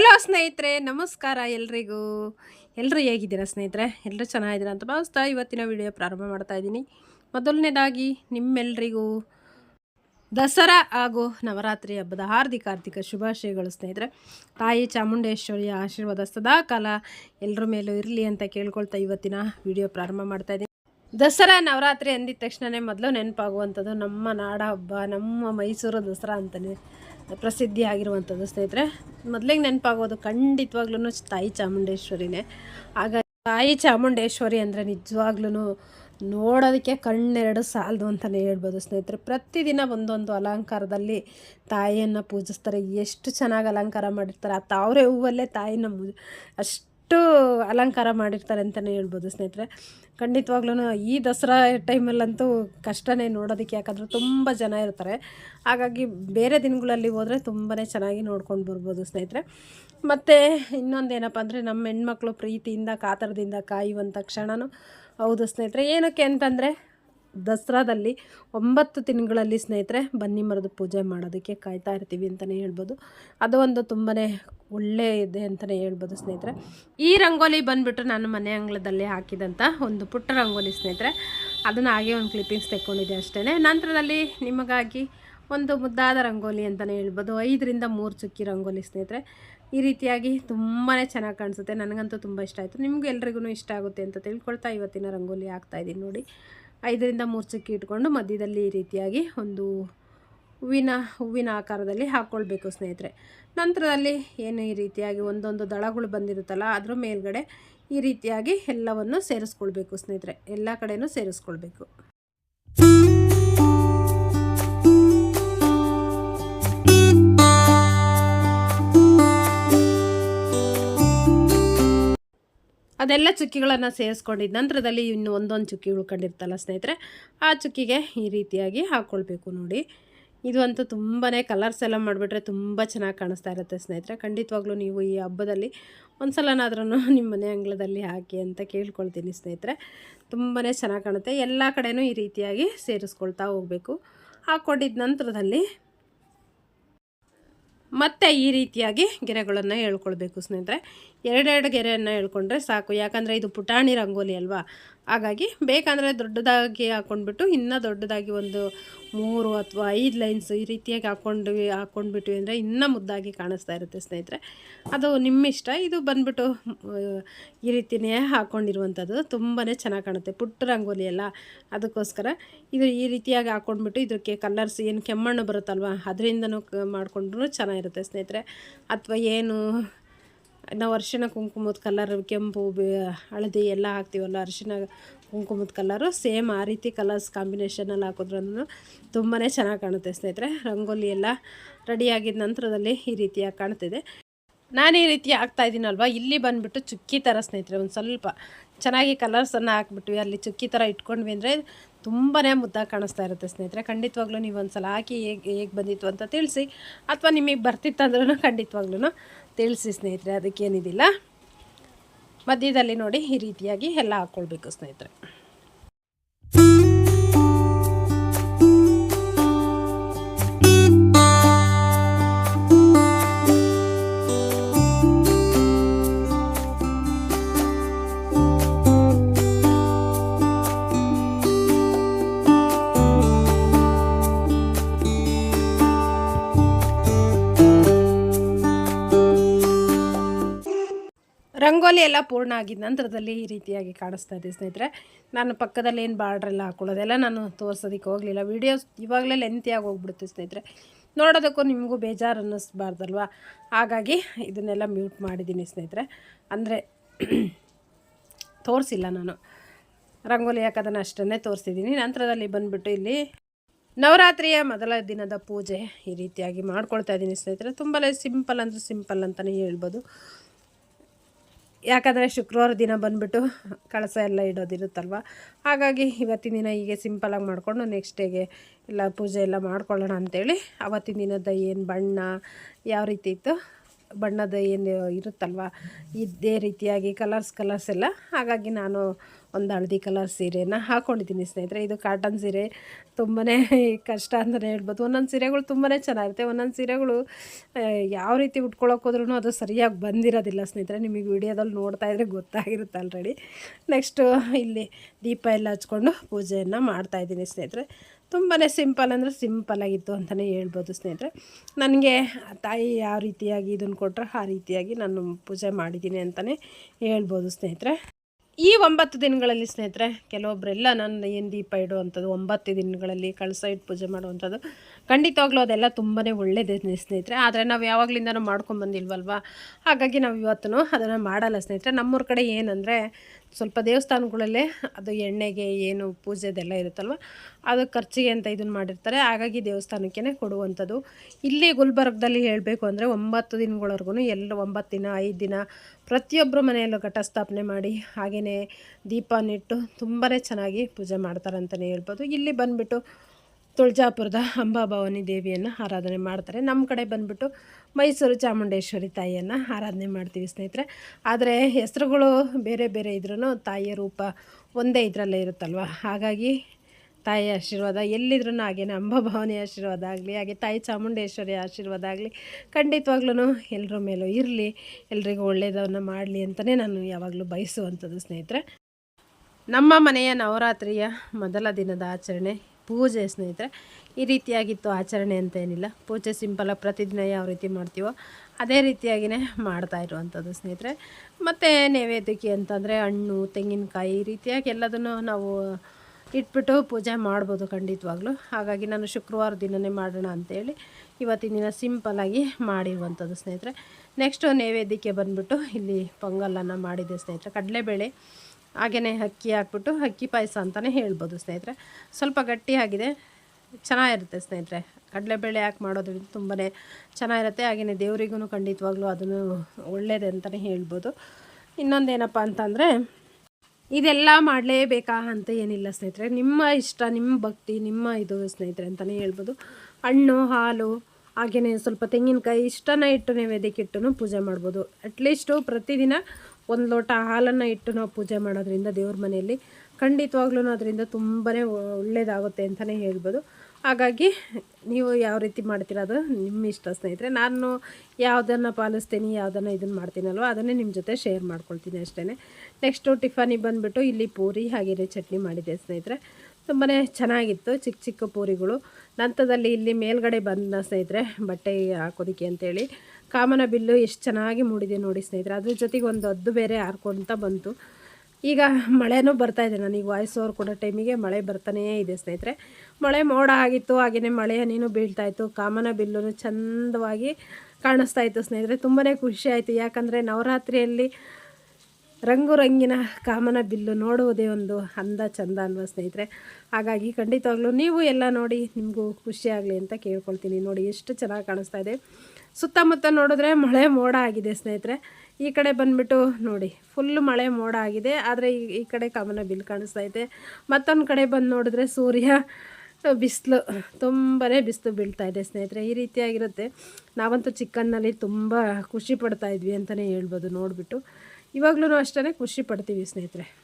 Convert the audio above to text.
Hello ಸ್ನೇಹಿತರೆ, ನಮಸ್ಕಾರ ಎಲ್ರಿಗೂ. ಎಲ್ಲರೂ ಹೇಗಿದ್ದೀರಾ ಸ್ನೇಹಿತರೆ? ಎಲ್ಲರೂ ಚೆನ್ನಾಗಿದ್ದೀರಾ ಅಂತ ಭಾವಿಸ್ತಾ ಇವತ್ತಿನ ವಿಡಿಯೋ ಪ್ರಾರಂಭ ಮಾಡ್ತಾ ಇದ್ದೀನಿ. ಮೊದಲನೇದಾಗಿ ನಿಮ್ಮೆಲ್ಲರಿಗೂ ದಸರಾ ಹಾಗೂ ನವರಾತ್ರಿ ಹಬ್ಬದ ಹಾರ್ದಿಕ ಹಾರ್ದಿಕ ಶುಭಾಶಯಗಳು ಸ್ನೇಹಿತರೆ. ತಾಯಿ ಚಾಮುಂಡೇಶ್ವರಿಯ ಆಶೀರ್ವಾದ ಸದಾ ಕಾಲ ಎಲ್ಲರ ಮೇಲೂ ಇರಲಿ ಅಂತ ಕೇಳ್ಕೊಳ್ತಾ ಇವತ್ತಿನ ವಿಡಿಯೋ ಪ್ರಾರಂಭ ಮಾಡ್ತಾ ಇದ್ದೀನಿ. ದಸರಾ, ನವರಾತ್ರಿ ಅಂದಿದ ತಕ್ಷಣವೇ ಮೊದಲು ನೆನಪಾಗುವಂಥದ್ದು ನಮ್ಮ ನಾಡ ಹಬ್ಬ ನಮ್ಮ ಮೈಸೂರು ದಸರಾ ಅಂತಲೇ ಪ್ರಸಿದ್ಧಿ ಆಗಿರುವಂಥದ್ದು ಸ್ನೇಹಿತರೆ. ಮೊದಲಿಗೆ ನೆನಪಾಗೋದು ಖಂಡಿತವಾಗ್ಲೂ ತಾಯಿ ಚಾಮುಂಡೇಶ್ವರಿನೇ. ಆಗ ತಾಯಿ ಚಾಮುಂಡೇಶ್ವರಿ ಅಂದರೆ ನಿಜವಾಗ್ಲೂ ನೋಡೋದಕ್ಕೆ ಕಣ್ಣೆರಡು ಸಾಲದು ಅಂತಲೇ ಹೇಳ್ಬೋದು ಸ್ನೇಹಿತರೆ. ಪ್ರತಿದಿನ ಒಂದೊಂದು ಅಲಂಕಾರದಲ್ಲಿ ತಾಯಿಯನ್ನು ಪೂಜಿಸ್ತಾರೆ. ಎಷ್ಟು ಚೆನ್ನಾಗಿ ಅಲಂಕಾರ ಮಾಡಿರ್ತಾರೆ. ಆ ತಾವರೆ ಹೂವಲ್ಲೇ ತಾಯಿನ ಅಷ್ಟು ಅಲಂಕಾರ ಮಾಡಿರ್ತಾರೆ ಅಂತಲೇ ಹೇಳ್ಬೋದು ಸ್ನೇಹಿತರೆ. ಖಂಡಿತವಾಗ್ಲೂ ಈ ದಸರಾ ಟೈಮಲ್ಲಂತೂ ಕಷ್ಟನೇ ನೋಡೋದಕ್ಕೆ ಯಾಕಂದರೆ ತುಂಬ ಜನ ಇರ್ತಾರೆ. ಹಾಗಾಗಿ ಬೇರೆ ದಿನಗಳಲ್ಲಿ ಹೋದರೆ ತುಂಬಾ ಚೆನ್ನಾಗಿ ನೋಡ್ಕೊಂಡು ಬರ್ಬೋದು ಸ್ನೇಹಿತರೆ. ಮತ್ತು ಇನ್ನೊಂದೇನಪ್ಪ ಅಂದರೆ ನಮ್ಮ ಹೆಣ್ಮಕ್ಳು ಪ್ರೀತಿಯಿಂದ, ಕಾತರದಿಂದ ಕಾಯುವಂಥ ಕ್ಷಣನೂ ಹೌದು ಸ್ನೇಹಿತರೆ. ಏನಕ್ಕೆ ಅಂತಂದರೆ ದಸರಾದಲ್ಲಿ ಒಂಬತ್ತು ತಿಂಗಳಲ್ಲಿ ಸ್ನೇಹಿತರೆ ಬನ್ನಿ ಮರದ ಪೂಜೆ ಮಾಡೋದಕ್ಕೆ ಕಾಯ್ತಾ ಇರ್ತೀವಿ ಅಂತಲೇ ಹೇಳ್ಬೋದು. ಅದು ಒಂದು ತುಂಬಾ ಇದೆ ಅಂತಲೇ ಹೇಳ್ಬೋದು ಸ್ನೇಹಿತರೆ. ಈ ರಂಗೋಲಿ ಬಂದುಬಿಟ್ಟು ನಾನು ಮನೆ ಅಂಗಳದಲ್ಲಿ ಹಾಕಿದಂಥ ಒಂದು ಪುಟ್ಟ ರಂಗೋಲಿ ಸ್ನೇಹಿತರೆ. ಅದನ್ನು ಹಾಗೆ ಒಂದು ಕ್ಲಿಪ್ಪಿಂಗ್ಸ್ ತೆಕ್ಕೊಂಡಿದ್ದೆ ಅಷ್ಟೇ ನಂತರದಲ್ಲಿ ನಿಮಗಾಗಿ ಒಂದು ಮುದ್ದಾದ ರಂಗೋಲಿ ಅಂತಲೇ ಹೇಳ್ಬೋದು. ಐದರಿಂದ ಮೂರು ಚುಕ್ಕಿ ರಂಗೋಲಿ ಸ್ನೇಹಿತರೆ. ಈ ರೀತಿಯಾಗಿ ತುಂಬಾ ಚೆನ್ನಾಗಿ ಕಾಣಿಸುತ್ತೆ. ನನಗಂತೂ ತುಂಬ ಇಷ್ಟ ಆಯಿತು. ನಿಮಗೂ ಎಲ್ರಿಗೂ ಇಷ್ಟ ಆಗುತ್ತೆ ಅಂತ ತಿಳ್ಕೊಳ್ತಾ ಇವತ್ತಿನ ರಂಗೋಲಿ ಹಾಕ್ತಾಯಿದ್ದೀನಿ ನೋಡಿ. ಐದರಿಂದ ಮೂರು ಚಕ್ಕಿ ಇಟ್ಕೊಂಡು ಮಧ್ಯದಲ್ಲಿ ಈ ರೀತಿಯಾಗಿ ಒಂದು ಹೂವಿನ ಹೂವಿನ ಆಕಾರದಲ್ಲಿ ಹಾಕ್ಕೊಳ್ಬೇಕು ಸ್ನೇಹಿತರೆ. ನಂತರದಲ್ಲಿ ಏನು ಈ ರೀತಿಯಾಗಿ ಒಂದೊಂದು ದಳಗಳು ಬಂದಿರುತ್ತಲ್ಲ, ಅದರ ಮೇಲ್ಗಡೆ ಈ ರೀತಿಯಾಗಿ ಎಲ್ಲವನ್ನು ಸೇರಿಸ್ಕೊಳ್ಬೇಕು ಸ್ನೇಹಿತರೆ. ಎಲ್ಲ ಕಡೆಯೂ ಸೇರಿಸ್ಕೊಳ್ಬೇಕು. ಅದೆಲ್ಲ ಚುಕ್ಕಿಗಳನ್ನು ಸೇರಿಸ್ಕೊಂಡಿದ್ದ ನಂತರದಲ್ಲಿ ಇನ್ನು ಒಂದೊಂದು ಚುಕ್ಕಿ ಉಳ್ಕೊಂಡಿರ್ತಲ್ಲ ಸ್ನೇಹಿತರೆ, ಆ ಚುಕ್ಕಿಗೆ ಈ ರೀತಿಯಾಗಿ ಹಾಕ್ಕೊಳ್ಬೇಕು ನೋಡಿ. ಇದು ಅಂತೂ ತುಂಬಾ ಕಲರ್ಸ್ ಎಲ್ಲ ಮಾಡಿಬಿಟ್ರೆ ತುಂಬ ಚೆನ್ನಾಗಿ ಕಾಣಿಸ್ತಾ ಇರುತ್ತೆ ಸ್ನೇಹಿತರೆ. ಖಂಡಿತವಾಗ್ಲೂ ನೀವು ಈ ಹಬ್ಬದಲ್ಲಿ ಒಂದು ಸಲನಾದ್ರೂ ನಿಮ್ಮ ಮನೆ ಅಂಗಳದಲ್ಲಿ ಹಾಕಿ ಅಂತ ಕೇಳ್ಕೊಳ್ತೀನಿ ಸ್ನೇಹಿತರೆ. ತುಂಬಾ ಚೆನ್ನಾಗಿ ಕಾಣುತ್ತೆ. ಎಲ್ಲ ಕಡೆಯೂ ಈ ರೀತಿಯಾಗಿ ಸೇರಿಸ್ಕೊಳ್ತಾ ಹೋಗಬೇಕು. ಹಾಕ್ಕೊಂಡಿದ್ದ ನಂತರದಲ್ಲಿ ಮತ್ತೆ ಈ ರೀತಿಯಾಗಿ ಗೆರೆಗಳನ್ನು ಹೇಳ್ಕೊಳ್ಬೇಕು ಸ್ನೇಹಿತರೆ. ಎರಡೆರಡು ಗೆರೆಯನ್ನು ಹೇಳ್ಕೊಂಡ್ರೆ ಸಾಕು. ಯಾಕಂದರೆ ಇದು ಪುಟಾಣಿ ರಂಗೋಲಿ ಅಲ್ವಾ? ಹಾಗಾಗಿ ಬೇಕಂದರೆ ದೊಡ್ಡದಾಗಿ ಹಾಕ್ಕೊಂಡ್ಬಿಟ್ಟು ಇನ್ನೂ ದೊಡ್ಡದಾಗಿ ಒಂದು ಮೂರು ಅಥವಾ ಐದು ಲೈನ್ಸ್ ಈ ರೀತಿಯಾಗಿ ಹಾಕ್ಕೊಂಡು ಹಾಕ್ಕೊಂಡ್ಬಿಟ್ವಿ ಅಂದರೆ ಇನ್ನೂ ಮುದ್ದಾಗಿ ಕಾಣಿಸ್ತಾ ಇರುತ್ತೆ ಸ್ನೇಹಿತರೆ. ಅದು ನಿಮ್ಮ ಇಷ್ಟ. ಇದು ಬಂದ್ಬಿಟ್ಟು ಈ ರೀತಿಯೇ ಹಾಕ್ಕೊಂಡಿರುವಂಥದ್ದು ತುಂಬಾ ಚೆನ್ನಾಗಿ ಕಾಣುತ್ತೆ. ಪುಟ್ಟ ರಂಗೋಲಿ ಅಲ್ಲ? ಅದಕ್ಕೋಸ್ಕರ ಇದು ಈ ರೀತಿಯಾಗಿ ಹಾಕ್ಕೊಂಡ್ಬಿಟ್ಟು ಇದಕ್ಕೆ ಕಲರ್ಸ್ ಏನು ಕೆಮ್ಮಣ್ಣು ಬರುತ್ತಲ್ವ? ಅದರಿಂದನೂ ಮಾಡಿಕೊಂಡ್ರೂ ಚೆನ್ನಾಗಿರುತ್ತೆ ಸ್ನೇಹಿತರೆ. ಅಥವಾ ಏನು ನಾವು ಅರಿಶಿಣ ಕುಂಕುಮದ ಕಲರ್ ಕೆಂಪು ಹಳದಿ ಎಲ್ಲ ಹಾಕ್ತೀವಲ್ಲ ಅರಿಶಿಣ ಕುಂಕುಮದ ಕಲರು ಸೇಮ್ ಆ ರೀತಿ ಕಲರ್ಸ್ ಕಾಂಬಿನೇಷನಲ್ಲಿ ಹಾಕೋದ್ರೂ ತುಂಬಾ ಚೆನ್ನಾಗಿ ಕಾಣುತ್ತೆ ಸ್ನೇಹಿತರೆ. ರಂಗೋಲಿ ಎಲ್ಲ ರೆಡಿಯಾಗಿದ್ದ ನಂತರದಲ್ಲಿ ಈ ರೀತಿಯಾಗಿ ಕಾಣ್ತಿದೆ. ನಾನು ಈ ರೀತಿ ಹಾಕ್ತಾ ಇದ್ದೀನಲ್ವ ಇಲ್ಲಿ ಬಂದುಬಿಟ್ಟು ಚುಕ್ಕಿ ಥರ ಸ್ನೇಹಿತರೆ ಒಂದು ಸ್ವಲ್ಪ ಚೆನ್ನಾಗಿ ಕಲರ್ಸನ್ನು ಹಾಕ್ಬಿಟ್ವಿ. ಅಲ್ಲಿ ಚುಕ್ಕಿ ಥರ ಇಟ್ಕೊಂಡ್ವಿ ಅಂದರೆ ತುಂಬಾ ಮುದ್ದಾಗಿ ಕಾಣಿಸ್ತಾ ಇರುತ್ತೆ ಸ್ನೇಹಿತರೆ. ಖಂಡಿತವಾಗ್ಲೂ ನೀವು ಒಂದು ಸಲ ಹಾಕಿ ಹೇಗೆ ಹೇಗೆ ಬಂದಿತ್ತು ಅಂತ ತಿಳಿಸಿ. ಅಥವಾ ನಿಮಗೆ ಬರ್ತಿತ್ತಂದ್ರೂ ಖಂಡಿತವಾಗ್ಲೂ ತಿಳಿಸಿ ಸ್ನೇಹಿತರೆ, ಅದಕ್ಕೇನಿದಿಲ್ಲ. ಮಧ್ಯದಲ್ಲಿ ನೋಡಿ ಈ ರೀತಿಯಾಗಿ ಎಲ್ಲ ಹಾಕ್ಕೊಳ್ಬೇಕು ಸ್ನೇಹಿತರೆ. ರಂಗೋಲಿ ಎಲ್ಲ ಪೂರ್ಣ ಆಗಿದ ನಂತರದಲ್ಲಿ ಈ ರೀತಿಯಾಗಿ ಕಾಣಿಸ್ತಾ ಇದೆ ಸ್ನೇಹಿತರೆ. ನಾನು ಪಕ್ಕದಲ್ಲಿ ಏನು ಬಾರ್ಡ್ರೆಲ್ಲ ಹಾಕೊಳ್ಳೋದೆಲ್ಲ ನಾನು ತೋರಿಸೋದಕ್ಕೆ ಹೋಗಲಿಲ್ಲ. ವೀಡಿಯೋಸ್ ಇವಾಗಲೇ ಲೆಂತಿಯಾಗಿ ಹೋಗ್ಬಿಡುತ್ತೆ ಸ್ನೇಹಿತರೆ. ನೋಡೋದಕ್ಕೂ ನಿಮಗೂ ಬೇಜಾರು ಅನ್ನಿಸ್ಬಾರ್ದಲ್ವ ಹಾಗಾಗಿ ಇದನ್ನೆಲ್ಲ ಮ್ಯೂಟ್ ಮಾಡಿದ್ದೀನಿ ಸ್ನೇಹಿತರೆ. ಅಂದರೆ ತೋರಿಸಿಲ್ಲ ನಾನು. ರಂಗೋಲಿ ಹಾಕೋದನ್ನು ಅಷ್ಟನ್ನೇ ತೋರಿಸಿದ್ದೀನಿ. ನಂತರದಲ್ಲಿ ಬಂದುಬಿಟ್ಟು ಇಲ್ಲಿ ನವರಾತ್ರಿಯ ಮೊದಲ ದಿನದ ಪೂಜೆ ಈ ರೀತಿಯಾಗಿ ಮಾಡ್ಕೊಳ್ತಾ ಇದ್ದೀನಿ ಸ್ನೇಹಿತರೆ. ತುಂಬಾ ಸಿಂಪಲ್ ಅಂದರೆ ಸಿಂಪಲ್ ಅಂತಲೇ ಹೇಳ್ಬೋದು. ಯಾಕಂದರೆ ಶುಕ್ರವಾರ ದಿನ ಬಂದುಬಿಟ್ಟು ಕಳಸ ಎಲ್ಲ ಇಡೋದಿರುತ್ತಲ್ವ? ಹಾಗಾಗಿ ಇವತ್ತಿನ ದಿನ ಹೀಗೆ ಸಿಂಪಲಾಗಿ ಮಾಡಿಕೊಂಡು ನೆಕ್ಸ್ಟ್ ಡೇಗೆ ಎಲ್ಲ ಪೂಜೆ ಎಲ್ಲ ಮಾಡ್ಕೊಳ್ಳೋಣ ಅಂಥೇಳಿ ಅವತ್ತಿನ ದಿನದ ಏನು ಬಣ್ಣ, ಯಾವ ರೀತಿ ಇತ್ತು? ಬಣ್ಣದ ಏನು ಇರುತ್ತಲ್ವ? ಇದೇ ರೀತಿಯಾಗಿ ಕಲರ್ಸ್ ಕಲರ್ಸ್ ಎಲ್ಲ. ಹಾಗಾಗಿ ನಾನು ಒಂದು ಹಳದಿ ಕಲರ್ ಸೀರೆನ ಹಾಕ್ಕೊಂಡಿದ್ದೀನಿ ಸ್ನೇಹಿತರೆ. ಇದು ಕಾಟನ್ ಸೀರೆ ತುಂಬಾ ಕಷ್ಟ ಅಂತಲೇ ಹೇಳ್ಬೋದು. ಒಂದೊಂದು ಸೀರೆಗಳು ತುಂಬಾ ಚೆನ್ನಾಗಿರುತ್ತೆ. ಒಂದೊಂದು ಸೀರೆಗಳು ಯಾವ ರೀತಿ ಉಟ್ಕೊಳ್ಳೋಕೆ ಹೋದ್ರೂ ಅದು ಸರಿಯಾಗಿ ಬಂದಿರೋದಿಲ್ಲ ಸ್ನೇಹಿತರೆ. ನಿಮಗೆ ವಿಡಿಯೋದಲ್ಲಿ ನೋಡ್ತಾ ಇದ್ರೆ ಗೊತ್ತಾಗಿರುತ್ತೆ ಆಲ್ರೆಡಿ ನೆಕ್ಸ್ಟು ಇಲ್ಲಿ ದೀಪ ಎಲ್ಲ ಹಚ್ಕೊಂಡು ಪೂಜೆಯನ್ನು ಮಾಡ್ತಾಯಿದ್ದೀನಿ ಸ್ನೇಹಿತರೆ. ತುಂಬಾ ಸಿಂಪಲ್ ಅಂದರೆ ಸಿಂಪಲ್ ಆಗಿತ್ತು ಅಂತಲೇ ಹೇಳ್ಬೋದು ಸ್ನೇಹಿತರೆ. ನನಗೆ ತಾಯಿ ಯಾವ ರೀತಿಯಾಗಿ ಇದನ್ನು ಕೊಟ್ಟರೆ ಆ ರೀತಿಯಾಗಿ ನಾನು ಪೂಜೆ ಮಾಡಿದ್ದೀನಿ ಅಂತಲೇ ಹೇಳ್ಬೋದು ಸ್ನೇಹಿತರೆ. ಈ ಒಂಬತ್ತು ದಿನಗಳಲ್ಲಿ ಸ್ನೇಹಿತರೆ ಕೆಲವೊಬ್ಬರೆಲ್ಲ ನಾನು ಏನು ದೀಪ ಇಡುವಂಥದ್ದು, ಒಂಬತ್ತು ದಿನಗಳಲ್ಲಿ ಕಳಸ ಇಟ್ಟು ಪೂಜೆ ಮಾಡುವಂಥದ್ದು, ಖಂಡಿತವಾಗ್ಲೂ ಅದೆಲ್ಲ ತುಂಬಾ ಒಳ್ಳೆಯದೇ ಸ್ನೇಹಿತರೆ. ಆದರೆ ನಾವು ಯಾವಾಗಲಿಂದನೂ ಮಾಡ್ಕೊಂಡು ಬಂದಿಲ್ವಲ್ವಾ? ಹಾಗಾಗಿ ನಾವು ಇವತ್ತು ಅದನ್ನು ಮಾಡಲ್ಲ ಸ್ನೇಹಿತರೆ. ನಮ್ಮೂರ ಕಡೆ ಏನಂದರೆ ಸ್ವಲ್ಪ ದೇವಸ್ಥಾನಗಳಲ್ಲೇ ಅದು ಎಣ್ಣೆಗೆ ಏನು ಪೂಜೆದೆಲ್ಲ ಇರುತ್ತಲ್ವ, ಅದು ಖರ್ಚಿಗೆ ಅಂತ ಇದನ್ನು ಮಾಡಿರ್ತಾರೆ. ಹಾಗಾಗಿ ದೇವಸ್ಥಾನಕ್ಕೇ ಕೊಡುವಂಥದ್ದು. ಇಲ್ಲಿ ಗುಲ್ಬರ್ಗದಲ್ಲಿ ಹೇಳಬೇಕು ಅಂದರೆ ಒಂಬತ್ತು ದಿನಗಳವರೆಗೂ ಎಲ್ಲ ಒಂಬತ್ತು ದಿನ, ಐದು ದಿನ ಪ್ರತಿಯೊಬ್ಬರ ಮನೆಯಲ್ಲೂ ಘಟಸ್ಥಾಪನೆ ಮಾಡಿ ಹಾಗೆಯೇ ದೀಪ ನೆಟ್ಟು ತುಂಬಾ ಚೆನ್ನಾಗಿ ಪೂಜೆ ಮಾಡ್ತಾರೆ ಅಂತಲೇ ಹೇಳ್ಬೋದು. ಇಲ್ಲಿ ಬಂದುಬಿಟ್ಟು ತುಳಜಾಪುರದ ಅಂಬಾಭವಾನಿ ದೇವಿಯನ್ನು ಆರಾಧನೆ ಮಾಡ್ತಾರೆ. ನಮ್ಮ ಕಡೆ ಬಂದುಬಿಟ್ಟು ಮೈಸೂರು ಚಾಮುಂಡೇಶ್ವರಿ ತಾಯಿಯನ್ನು ಆರಾಧನೆ ಮಾಡ್ತೀವಿ ಸ್ನೇಹಿತರೆ. ಆದರೆ ಹೆಸರುಗಳು ಬೇರೆ ಬೇರೆ ಇದ್ರೂ ತಾಯಿಯ ರೂಪ ಒಂದೇ ಇದರಲ್ಲೇ ಇರುತ್ತಲ್ವ? ಹಾಗಾಗಿ ತಾಯಿ ಆಶೀರ್ವಾದ ಎಲ್ಲಿದ್ರೂ ಹಾಗೇನೆ ಅಂಬಾಭವಾನಿ ಆಶೀರ್ವಾದ ಆಗಲಿ, ಹಾಗೆ ತಾಯಿ ಚಾಮುಂಡೇಶ್ವರಿ ಆಶೀರ್ವಾದ ಆಗಲಿ ಖಂಡಿತವಾಗ್ಲೂ ಎಲ್ಲರ ಮೇಲೂ ಇರಲಿ, ಎಲ್ರಿಗೂ ಒಳ್ಳೆಯದನ್ನು ಮಾಡಲಿ ಅಂತಲೇ ನಾನು ಯಾವಾಗಲೂ ಬಯಸುವಂಥದ್ದು ಸ್ನೇಹಿತರೆ. ನಮ್ಮ ಮನೆಯ ನವರಾತ್ರಿಯ ಮೊದಲ ದಿನದ ಆಚರಣೆ ಪೂಜೆ ಸ್ನೇಹಿತರೆ, ಈ ರೀತಿಯಾಗಿತ್ತು ಆಚರಣೆ ಅಂತ ಏನಿಲ್ಲ ಪೂಜೆ ಸಿಂಪಲಾಗಿ ಪ್ರತಿದಿನ ಯಾವ ರೀತಿ ಮಾಡ್ತೀವೋ ಅದೇ ರೀತಿಯಾಗಿಯೇ ಮಾಡ್ತಾ ಇರುವಂಥದ್ದು ಸ್ನೇಹಿತರೆ. ಮತ್ತು ನೈವೇದ್ಯಕ್ಕೆ ಅಂತಂದರೆ ಹಣ್ಣು, ತೆಂಗಿನಕಾಯಿ, ಈ ರೀತಿಯಾಗಿ ಎಲ್ಲದನ್ನು ನಾವು ಇಟ್ಬಿಟ್ಟು ಪೂಜೆ ಮಾಡ್ಬೋದು ಖಂಡಿತವಾಗ್ಲೂ. ಹಾಗಾಗಿ ನಾನು ಶುಕ್ರವಾರ ದಿನವೇ ಮಾಡೋಣ ಅಂತೇಳಿ ಇವತ್ತಿನ ದಿನ ಸಿಂಪಲಾಗಿ ಮಾಡಿರುವಂಥದ್ದು ಸ್ನೇಹಿತರೆ. ನೆಕ್ಸ್ಟು ನೈವೇದ್ಯಕ್ಕೆ ಬಂದುಬಿಟ್ಟು ಇಲ್ಲಿ ಪೊಂಗಲನ್ನು ಮಾಡಿದೆ ಸ್ನೇಹಿತರೆ. ಕಡಲೆಬೇಳೆ ಹಾಗೆಯೇ ಅಕ್ಕಿ ಹಾಕ್ಬಿಟ್ಟು ಅಕ್ಕಿ ಪಾಯಸ ಅಂತಲೇ ಹೇಳ್ಬೋದು ಸ್ನೇಹಿತರೆ. ಸ್ವಲ್ಪ ಗಟ್ಟಿಯಾಗಿದೆ ಚೆನ್ನಾಗಿರುತ್ತೆ ಸ್ನೇಹಿತರೆ. ಕಡಲೆಬೇಳೆ ಹಾಕಿ ಮಾಡೋದ್ರಿಂದ ತುಂಬಾ ಚೆನ್ನಾಗಿರುತ್ತೆ. ಹಾಗೆಯೇ ದೇವರಿಗೂ ಖಂಡಿತವಾಗ್ಲೂ ಅದನ್ನು ಒಳ್ಳೆಯದು ಅಂತಲೇ ಹೇಳ್ಬೋದು. ಇನ್ನೊಂದೇನಪ್ಪ ಅಂತಂದರೆ, ಇದೆಲ್ಲ ಮಾಡಲೇಬೇಕಾ ಅಂತ ಏನಿಲ್ಲ ಸ್ನೇಹಿತರೆ. ನಿಮ್ಮ ಇಷ್ಟ, ನಿಮ್ಮ ಭಕ್ತಿ, ನಿಮ್ಮ ಇದು ಸ್ನೇಹಿತರೆ ಅಂತಲೇ ಹೇಳ್ಬೋದು. ಹಣ್ಣು, ಹಾಲು ಹಾಗೆಯೇ ಸ್ವಲ್ಪ ತೆಂಗಿನಕಾಯಿ ಇಷ್ಟನ ಇಟ್ಟು ನೈವೇದ್ಯಕ್ಕೆ ಇಟ್ಟು ಪೂಜೆ ಮಾಡ್ಬೋದು. ಅಟ್ಲೀಸ್ಟು ಪ್ರತಿದಿನ ಒಂದು ಲೋಟ ಹಾಲನ್ನು ಇಟ್ಟು ನಾವು ಪೂಜೆ ಮಾಡೋದ್ರಿಂದ ದೇವ್ರ ಮನೆಯಲ್ಲಿ ಖಂಡಿತವಾಗ್ಲೂ ಅದರಿಂದ ತುಂಬಾ ಒಳ್ಳೆಯದಾಗುತ್ತೆ ಅಂತಲೇ ಹೇಳ್ಬೋದು. ಹಾಗಾಗಿ ನೀವು ಯಾವ ರೀತಿ ಮಾಡ್ತೀರ ಅದು ನಿಮ್ಮ ಇಷ್ಟ ಸ್ನೇಹಿತರೆ. ನಾನು ಯಾವುದನ್ನು ಪಾಲಿಸ್ತೀನಿ, ಯಾವುದನ್ನು ಇದನ್ನು ಮಾಡ್ತೀನಲ್ವ ಅದನ್ನೇ ನಿಮ್ಮ ಜೊತೆ ಶೇರ್ ಮಾಡ್ಕೊಳ್ತೀನಿ ಅಷ್ಟೇ ನೆಕ್ಸ್ಟು ಟಿಫನಿಗೆ ಬಂದುಬಿಟ್ಟು ಇಲ್ಲಿ ಪೂರಿ ಹಾಗೆಯೇ ಚಟ್ನಿ ಮಾಡಿದೆ ಸ್ನೇಹಿತರೆ. ತುಂಬಾ ಚೆನ್ನಾಗಿತ್ತು, ಚಿಕ್ಕ ಚಿಕ್ಕ ಪೂರಿಗಳು. ನಂತರದಲ್ಲಿ ಇಲ್ಲಿ ಮೇಲ್ಗಡೆ ಬಂದ ಸ್ನೇಹಿತರೆ, ಬಟ್ಟೆ ಹಾಕೋದಕ್ಕೆ ಅಂತೇಳಿ. ಕಾಮನ ಬಿಲ್ಲು ಎಷ್ಟು ಚೆನ್ನಾಗಿ ಮೂಡಿದೆ ನೋಡಿ ಸ್ನೇಹಿತರೆ. ಅದ್ರ ಜೊತೆಗೆ ಒಂದು ಅದ್ದು ಬೇರೆ ಹಾರ್ಕೊತ ಬಂತು. ಈಗ ಮಳೆನೂ ಬರ್ತಾ ಇದೆ. ನನಗೆ ವಾಯ್ಸ್ ಓವರ್ ಕೊಡೋ ಟೈಮಿಗೆ ಮಳೆ ಬರ್ತಾನೇ ಇದೆ ಸ್ನೇಹಿತರೆ. ಮಳೆ ಮೋಡ ಆಗಿತ್ತು ಹಾಗೆಯೇ ಮಳೆ ಹನಿನೂ ಬೀಳ್ತಾ ಇತ್ತು. ಕಾಮನ ಬಿಲ್ಲು ಚಂದವಾಗಿ ಕಾಣಿಸ್ತಾ ಇತ್ತು ಸ್ನೇಹಿತರೆ. ತುಂಬಾ ಖುಷಿ ಆಯಿತು. ಯಾಕಂದರೆ ನವರಾತ್ರಿಯಲ್ಲಿ ರಂಗು ರಂಗಿನ ಕಾಮನ ಬಿಲ್ಲು ನೋಡುವುದೇ ಒಂದು ಅಂದ ಚಂದ ಅಲ್ವಾ ಸ್ನೇಹಿತರೆ. ಹಾಗಾಗಿ ಖಂಡಿತವಾಗ್ಲೂ ನೀವು ಎಲ್ಲ ನೋಡಿ ನಿಮಗೂ ಖುಷಿಯಾಗಲಿ ಅಂತ ಕೇಳ್ಕೊಳ್ತೀನಿ. ನೋಡಿ ಎಷ್ಟು ಚೆನ್ನಾಗಿ ಕಾಣಿಸ್ತಾ ಇದೆ. ಸುತ್ತಮುತ್ತ ನೋಡಿದ್ರೆ ಮಳೆ ಮೋಡ ಆಗಿದೆ ಸ್ನೇಹಿತರೆ. ಈ ಕಡೆ ಬಂದುಬಿಟ್ಟು ನೋಡಿ ಫುಲ್ ಮಳೆ ಮೋಡ ಆಗಿದೆ. ಆದರೆ ಈ ಈ ಕಡೆ ಕಾಮನ ಬಿಲ್ ಕಾಣಿಸ್ತಾ ಇದೆ. ಮತ್ತೊಂದು ಕಡೆ ಬಂದು ನೋಡಿದ್ರೆ ಸೂರ್ಯ ಬಿಸಿಲು ತುಂಬಾ ಬಿಸಿಲು ಬೀಳ್ತಾ ಇದೆ ಸ್ನೇಹಿತರೆ. ಈ ರೀತಿಯಾಗಿರುತ್ತೆ. ನಾವಂತೂ ಚಿಕ್ಕನ್ನಲ್ಲಿ ತುಂಬ ಖುಷಿ ಪಡ್ತಾ ಇದ್ವಿ ಅಂತಲೇ ಹೇಳ್ಬೋದು ನೋಡಿಬಿಟ್ಟು. ಇವಾಗಲೂ ಅಷ್ಟೇ ಖುಷಿ ಪಡ್ತೀವಿ ಸ್ನೇಹಿತರೆ.